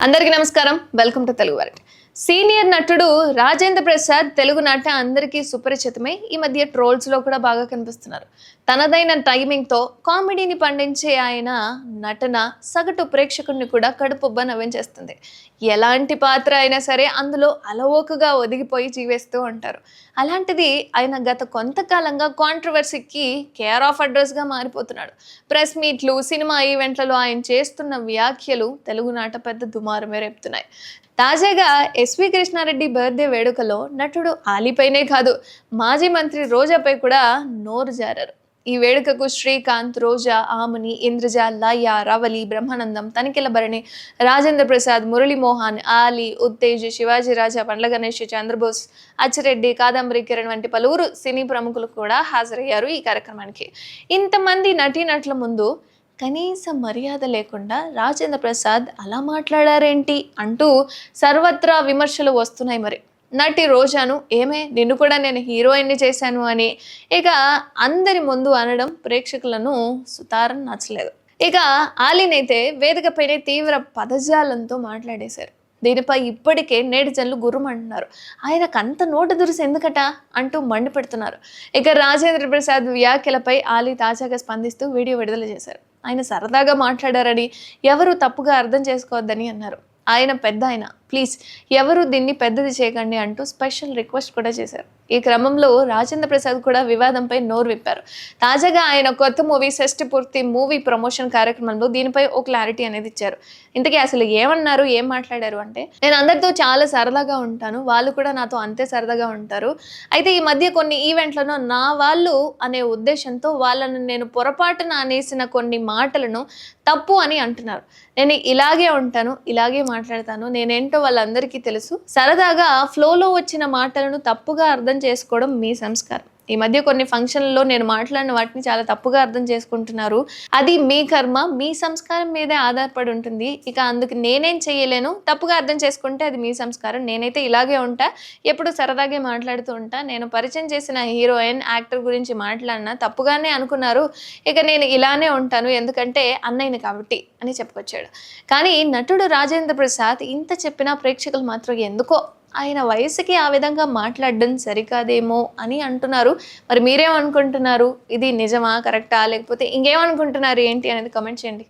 అందరికీ నమస్కారం. Welcome to Telugu వారి సీనియర్ నటుడు రాజేంద్ర ప్రసాద్ తెలుగు నాట అందరికీ సుపరిచితమే. ఈ మధ్య ట్రోల్స్లో కూడా బాగా కనిపిస్తున్నారు. తనదైన టైమింగ్తో కామెడీని పండించే ఆయన నటన సగటు ప్రేక్షకుడిని కూడా కడుపుబ్బ నవ్వించేస్తుంది. ఎలాంటి పాత్ర అయినా సరే అందులో అలవోకగా ఒదిగిపోయి జీవేస్తూ ఉంటారు. అలాంటిది ఆయన గత కొంతకాలంగా కాంట్రవర్సీకి కేర్ ఆఫ్ అడ్రస్గా మారిపోతున్నాడు. ప్రెస్ మీట్లు సినిమా ఈవెంట్లలో ఆయన చేస్తున్న వ్యాఖ్యలు తెలుగు నాట పెద్ద దుమారమే రేపుతున్నాయి. తాజాగా ఎస్వి కృష్ణారెడ్డి బర్త్డే వేడుకలో నటుడు ఆలీపైనే కాదు మాజీ మంత్రి రోజాపై కూడా నోరు జారారు. ఈ వేడుకకు శ్రీకాంత్ రోజా ఆముని ఇంద్రజ లయ రవలి బ్రహ్మానందం తనిఖీల భరణి రాజేంద్ర ప్రసాద్ మురళీమోహన్ ఆలీ ఉత్తేజ్ శివాజీ రాజా పండ్ల గణేష్ చంద్రబోస్ అచ్చిరెడ్డి కాదంబరి కిరణ్ వంటి పలువురు సినీ ప్రముఖులు కూడా హాజరయ్యారు ఈ కార్యక్రమానికి. ఇంతమంది నటీనటుల ముందు కనీస మర్యాద లేకుండా రాజేంద్ర ప్రసాద్ అలా మాట్లాడారేంటి అంటూ సర్వత్రా విమర్శలు వస్తున్నాయి మరి. నటి రోజాను ఏమే నిన్ను కూడా నేను హీరోయిన్ని చేశాను అని. ఇక అందరి ముందు అనడం ప్రేక్షకులను సుతారం నచ్చలేదు. ఇక ఆలీనైతే వేదికపైనే తీవ్ర పదజాలంతో మాట్లాడేశారు. దీనిపై ఇప్పటికే నేటిజన్లు గుర్రమంటున్నారు. ఆయనకు అంత నోటు దురుసు ఎందుకట? అంటూ మండిపెడుతున్నారు. ఇక రాజేంద్ర ప్రసాద్ వ్యాఖ్యలపై ఆలీ తాజాగా స్పందిస్తూ వీడియో విడుదల చేశారు. ఆయన సరదాగా మాట్లాడారని ఎవరు తప్పుగా అర్థం చేసుకోవద్దని అన్నారు. ఆయన పెద్ద ఆయన ప్లీజ్ ఎవరు దీన్ని పెద్దది చేయకండి అంటూ స్పెషల్ రిక్వెస్ట్ కూడా చేశారు. ఈ క్రమంలో రాజేంద్ర ప్రసాద్ కూడా వివాదంపై నోరు విప్పారు. తాజాగా ఆయన కొత్త మూవీ షష్టి పూర్తి మూవీ ప్రమోషన్ కార్యక్రమంలో దీనిపై ఓ క్లారిటీ అనేది ఇచ్చారు. ఇంతకీ అసలు ఏమన్నారు ఏం మాట్లాడారు అంటే నేను అందరితో చాలా సరదాగా ఉంటాను వాళ్ళు కూడా నాతో అంతే సరదాగా ఉంటారు. అయితే ఈ మధ్య కొన్ని ఈవెంట్లను నా వాళ్ళు అనే ఉద్దేశంతో వాళ్ళను నేను పొరపాటున అనేసిన కొన్ని మాటలను తప్పు అని అంటున్నారు. నేను ఇలాగే ఉంటాను ఇలాగే మాట్లాడతాను నేనేంటో వాళ్ళందరికీ తెలుసు. సరదాగా ఫ్లోలో వచ్చిన మాటలను తప్పుగా అర్థం చేసుకోవడం మీ సంస్కారం. ఈ మధ్య కొన్ని ఫంక్షన్లలో నేను మాట్లాడిన వాటిని చాలా తప్పుగా అర్థం చేసుకుంటున్నారు. అది మీ కర్మ మీ సంస్కారం మీదే ఆధారపడి ఉంటుంది. ఇక అందుకు నేనేం చేయలేను. తప్పుగా అర్థం చేసుకుంటే అది మీ సంస్కారం. నేనైతే ఇలాగే ఉంటా. ఎప్పుడు సరదాగా మాట్లాడుతూ ఉంటా. నేను పరిచయం చేసిన హీరోయిన్ యాక్టర్ గురించి మాట్లాడినా తప్పుగానే అనుకున్నారు. ఇక నేను ఇలానే ఉంటాను. ఎందుకంటే అన్నయ్యని కాబట్టి అని చెప్పుకొచ్చాడు. కానీ నటుడు రాజేంద్ర ప్రసాద్ ఇంత చెప్పినా ప్రేక్షకులు మాత్రం ఎందుకో ఆయన వయసుకి ఆ విధంగా మాట్లాడడం సరికాదేమో అని అంటున్నారు. మరి మీరేమనుకుంటున్నారు? ఇది నిజమా? కరెక్టా? లేకపోతే ఇంకేమనుకుంటున్నారు? ఏంటి అనేది కమెంట్ చేయండి.